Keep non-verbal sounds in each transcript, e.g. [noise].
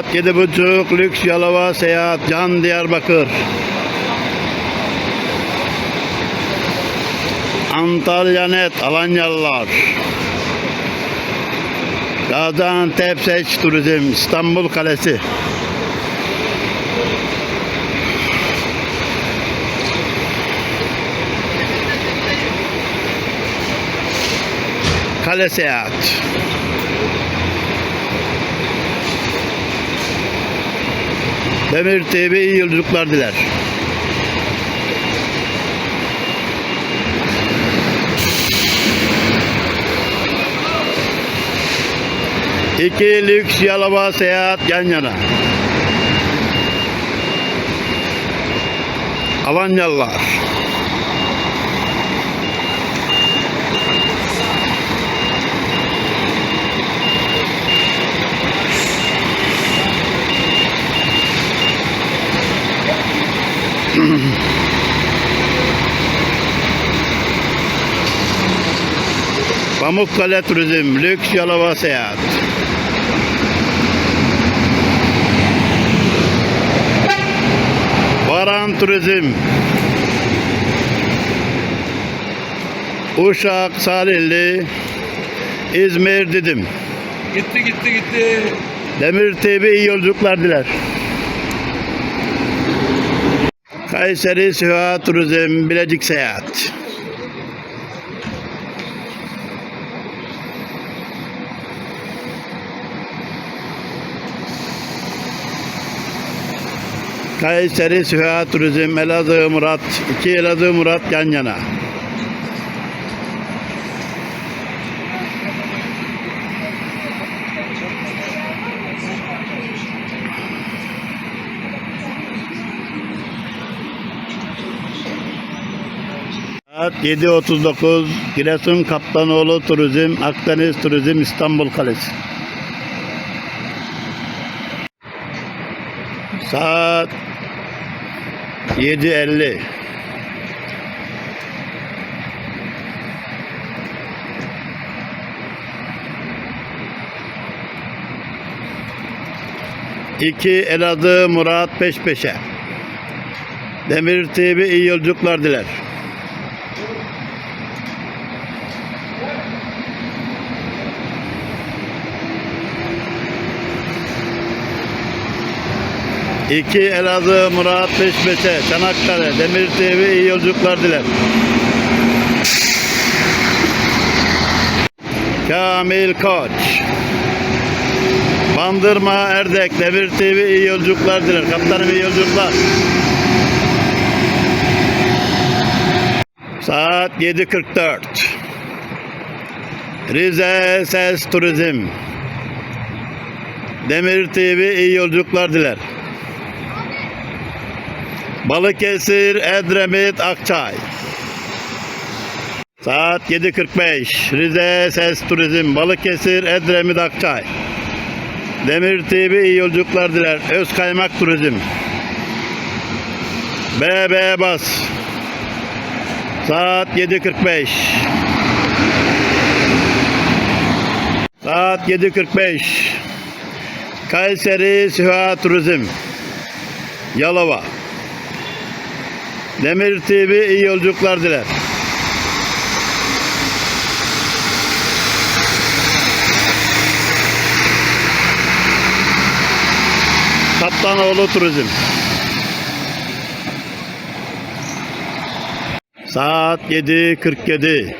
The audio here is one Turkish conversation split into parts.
Saat 7.30 Lüks Yalova Seyahat Can Diyarbakır. Antalya Net Alanyalılar. Gaziantep Seç Turizm İstanbul Kalesi. Kale Seyahat. Demir TV iyi yolculuklar diler. İki lüks yalaba seyahat yan yana. Avanyalılar. [clears throat] Pamukkale Turizm Lüks Yalova Seyahat. Baran Turizm. Uşak Salilli İzmir Didim Gitti gitti gitti. Demir TV iyi yolculuklar diler. Kayseri Süha Turizm Bilecik Seyahat. Kayseri Süha Turizm Elazığ Murat. iki Elazığ Murat yan yana. Saat 7.39 Giresun Kaptanoğlu Turizm Akdeniz Turizm İstanbul Kalesi. Saat 7.50 İki Elazığ Murat peş peşe. Demir TV iyi yolculuklar diler. İki Elazığ Murat Peşmeçe Çanakkale Demir TV iyi yolculuklar diler. Kamil Koç Bandırma Erdek Demir TV iyi yolculuklar diler. Kaptanım iyi yolculuklar. Saat 7.44 Rize Ses Turizm Demir TV iyi yolculuklar diler. Balıkesir, Edremit, Akçay. Saat 7.45. Rize Ses Turizm, Balıkesir, Edremit, Akçay. Demir TV iyi yolculuklar diler. Özkaymak Turizm. BB Bas. Saat 7.45. Saat 7.45. Kayseri Süha Turizm. Yalova. Demir TV iyi yolculuklar diler. Kaptanoğlu Turizm. Saat 7.47.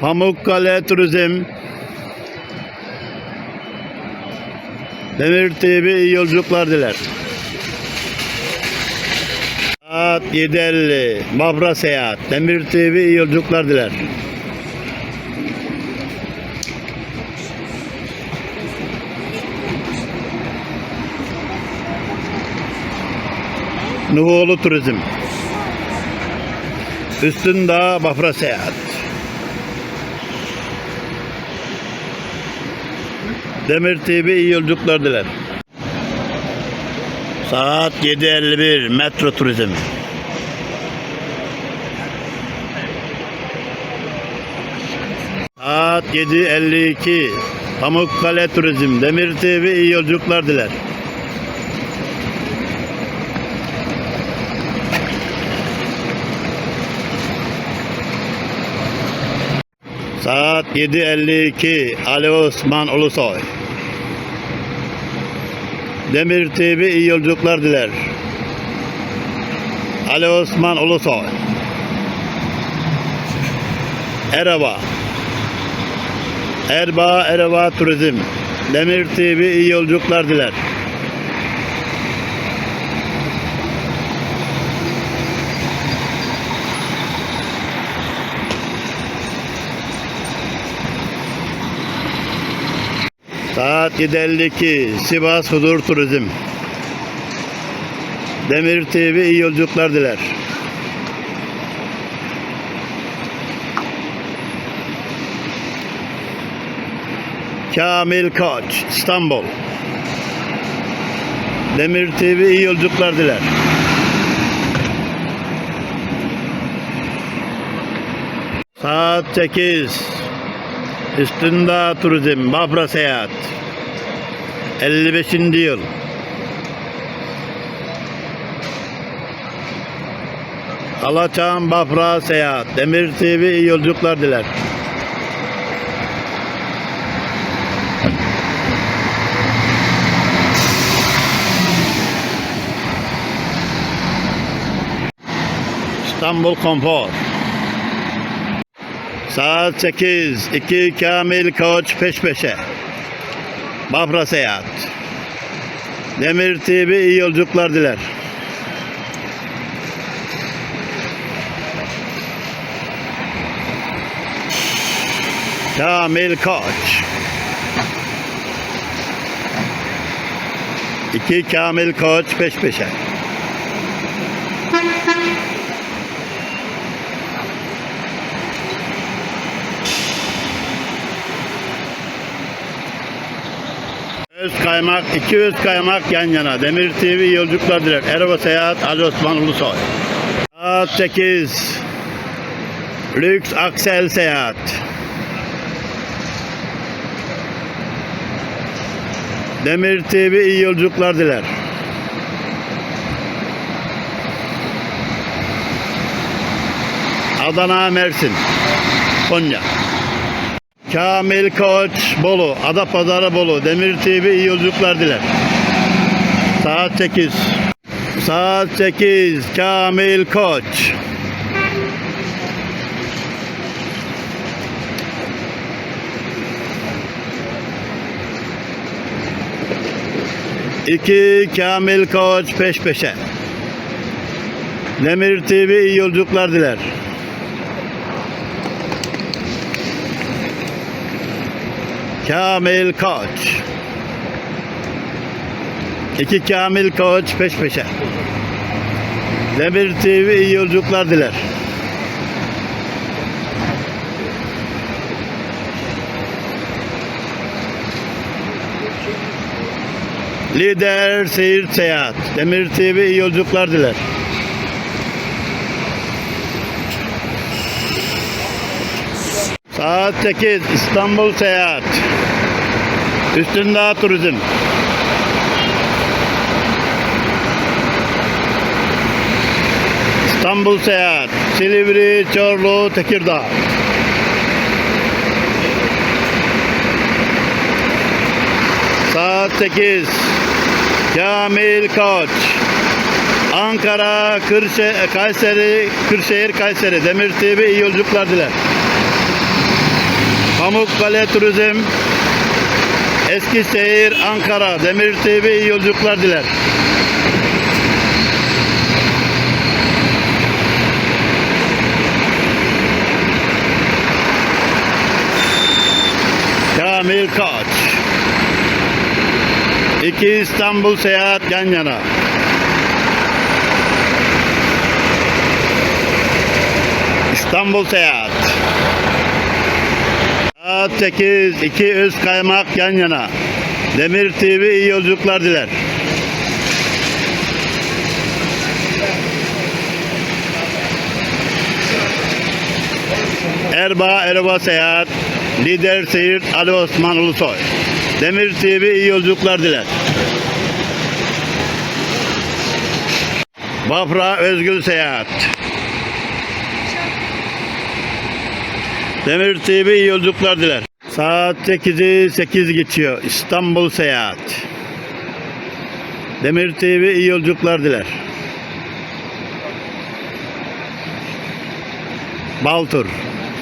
Pamukkale Turizm. Demir TV iyi yolculuklar diler. Saat 7.50 Mabra Seyahat Demir TV iyi yolculuklar diler. Nuhoğlu Turizm Üstündağ Bafra Seyahat Demir TV iyi yolculuklar diler. Saat 7.51 Metro Turizm. Saat 7.52 Pamukkale Turizm. Demir TV iyi yolculuklar diler. Saat 7.52 Ali Osman Ulusoy. Demir TV iyi yolculuklar diler. Ali Osman Ulusoy. Eraba. Erba Eraba Turizm. Demir TV iyi yolculuklar diler. Saat 7.52 Sivas Hudur Turizm. Demir TV iyi yolculuklar diler. Kamil Koç İstanbul. Demir TV iyi yolculuklar diler. Saat 8 İstinda Turizm Bafra Seyahat 55. yıl Alaçam Bafra Seyahat Demir TV iyi yolculuklar diler. İstanbul Konfor Saat 8. 2 Kamil Koç peş peşe. Bafra Seyahat. Demir TV iyi yolculuklar diler. Kamil Koç. İki Kamil Koç peş peşe. Öz kaymak, iki öz kaymak yan yana. Demir TV yolculuklar diler. Erba Seyahat Ali Osman Ulusoy. Saat 8. Lüks Aksel Seyahat. Demir TV iyi yolculuklar diler. Adana Mersin. Konya. Kamil Koç Bolu, Adapazarı Bolu, Demir TV iyi yolculuklar diler. Saat 8. Saat 8. Kamil Koç. İki Kamil Koç peş peşe. Demir TV iyi yolculuklar diler. Kamil Koç. İki Kamil Koç peş peşe. Demir TV iyi yolculuklar diler. Lider Seyir Seyahat. Demir TV iyi yolculuklar diler. Saat 8 İstanbul Seyahat. Üstündağ Turizm. İstanbul Seyahat. Silivri, Çorlu, Tekirdağ. Saat 8. Kamil Koç. Ankara, Kırşehir, Kayseri, Kırşehir, Kayseri. Demir TV iyi yolculuklar diler. Pamukkale Turizm, Eskişehir, Ankara, Demir TV iyi yolculuklar diler. Kamil Koç. İki İstanbul seyahat yan yana. İstanbul seyahat. Saat 8, 2 öz kaymak yan yana. Demir TV iyi yolculuklar diler. Erbaa Erba Seyahat, Lider Seyir Ali Osman Ulusoy. Demir TV iyi yolculuklar diler. Bafra Özgül Seyahat. Demir TV iyi yolculuklar diler. Saat 8'i 8 geçiyor. İstanbul Seyahat. Demir TV iyi yolculuklar diler. Baltur.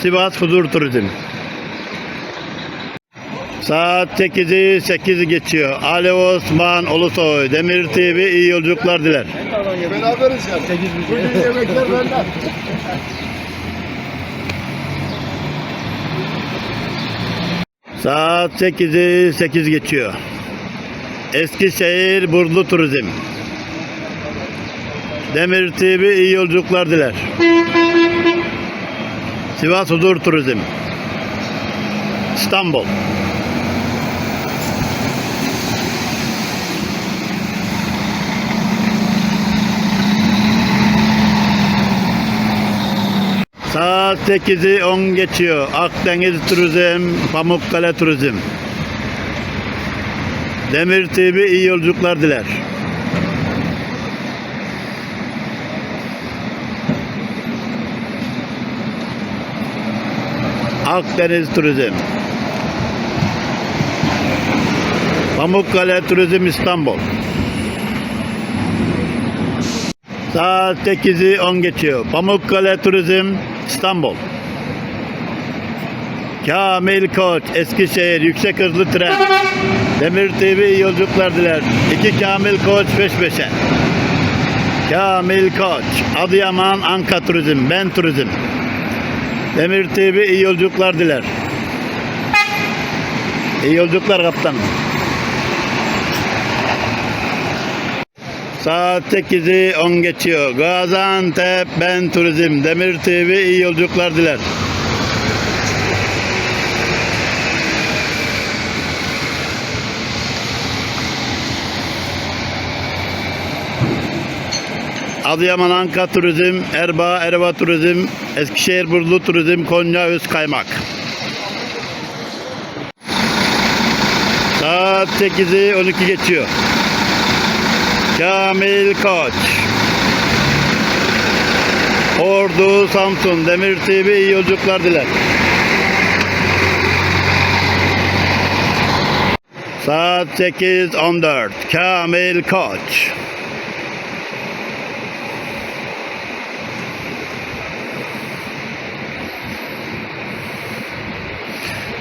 Sivas Huzur Turizm. Saat 8'i 8 geçiyor. Ali Osman Ulusoy. Demir TV iyi yolculuklar diler. Beraberiz ya. Bugün yemekler benden. [laughs] Saat 8'i 8 geçiyor. Eskişehir Burlu Turizm. Demir TV iyi yolculuklar diler. Sivas Huzur Turizm. İstanbul. Saat 8'i 10 geçiyor. Akdeniz Turizm, Pamukkale Turizm. Demir TV iyi yolculuklar diler. Akdeniz Turizm. Pamukkale Turizm İstanbul. Saat 8'i 10 geçiyor. Pamukkale Turizm İstanbul. Kamil Koç Eskişehir yüksek hızlı tren. Demir TV iyi yolculuklar diler. İki Kamil Koç peş peşe. Kamil Koç Adıyaman Anka Turizm Ben Turizm. Demir TV iyi yolculuklar diler. İyi yolculuklar kaptanım. Saat 8'i 10 geçiyor. Gaziantep Ben Turizm Demir TV iyi yolculuklar diler. Adıyaman Anka Turizm, Erbaa Erva Turizm, Eskişehir Burlu Turizm, Konya Öz Kaymak. Saat 8'i 12 geçiyor. Kamil Koç. Ordu Samsun Demir TV iyi yolculuklar diler. Saat 8.14 Kamil Koç.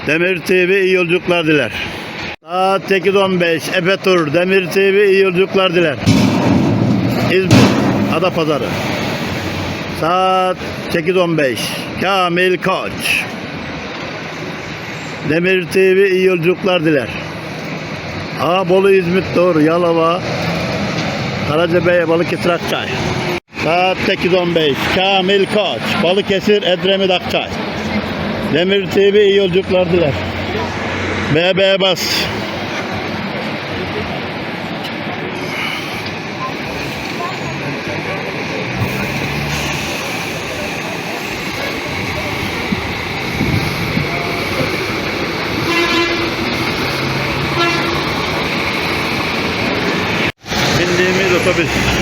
Demir TV iyi yolculuklar diler. Saat 8.15 Efe Tur Demir TV iyi yolculuklar diler. İzmir Adapazarı. Saat 8.15 Kamil Koç. Demir TV iyi yolculuklar diler. Aa Bolu İzmit doğru Yalova. Karacabey Balıkesir Akçay. Saat 8.15 Kamil Koç Balıkesir Edremit Akçay. Demir TV iyi yolculuklar diler. BB Bas. Merci.